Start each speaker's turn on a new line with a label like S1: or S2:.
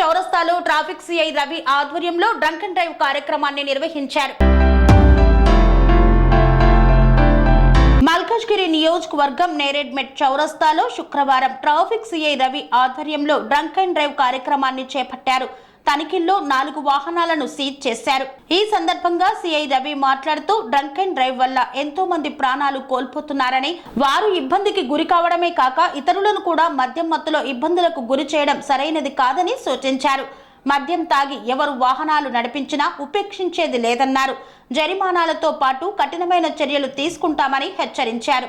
S1: చౌరస్తాలో traffic CI Ravi ఆధ్వర్యంలో drunk and drive కార్యక్రమాన్ని నిర్వహించారు. మల్కాజ్గిరి నియోజకవర్గం నేరేడ్మెట్ చౌరస్తాలో శుక్రవారం ట్రాఫిక్ సిఐ రవి ఆధ్వర్యంలో డ్రంక్ అండ్ డ్రైవ్ కార్యక్రమాన్ని చేపట్టారు. తనిఖీల్లో నాలుగు వాహనాలను సీజ్ చేశారు. ఈ సందర్భంగా సిఐ రవి మాట్లాడుతూ డ్రంక్ అండ్ డ్రైవ్ వల్ల ఎంతో మంది ప్రాణాలు కోల్పోతున్నారని వారు ఇబ్బందికి గురి కావడమే కాక ఇతరులను కూడా మద్యం మత్తులో ఇబ్బందులకు గురి చేయడం సరైనది కాదని సూచించారు. మద్యం తాగి ఎవరు వాహనాలు నడిపించినా ఉపేక్షించేది లేదన్నారు. జరిమానాలతో పాటు కఠినమైన చర్యలు తీసుకుంటామని హెచ్చరించారు.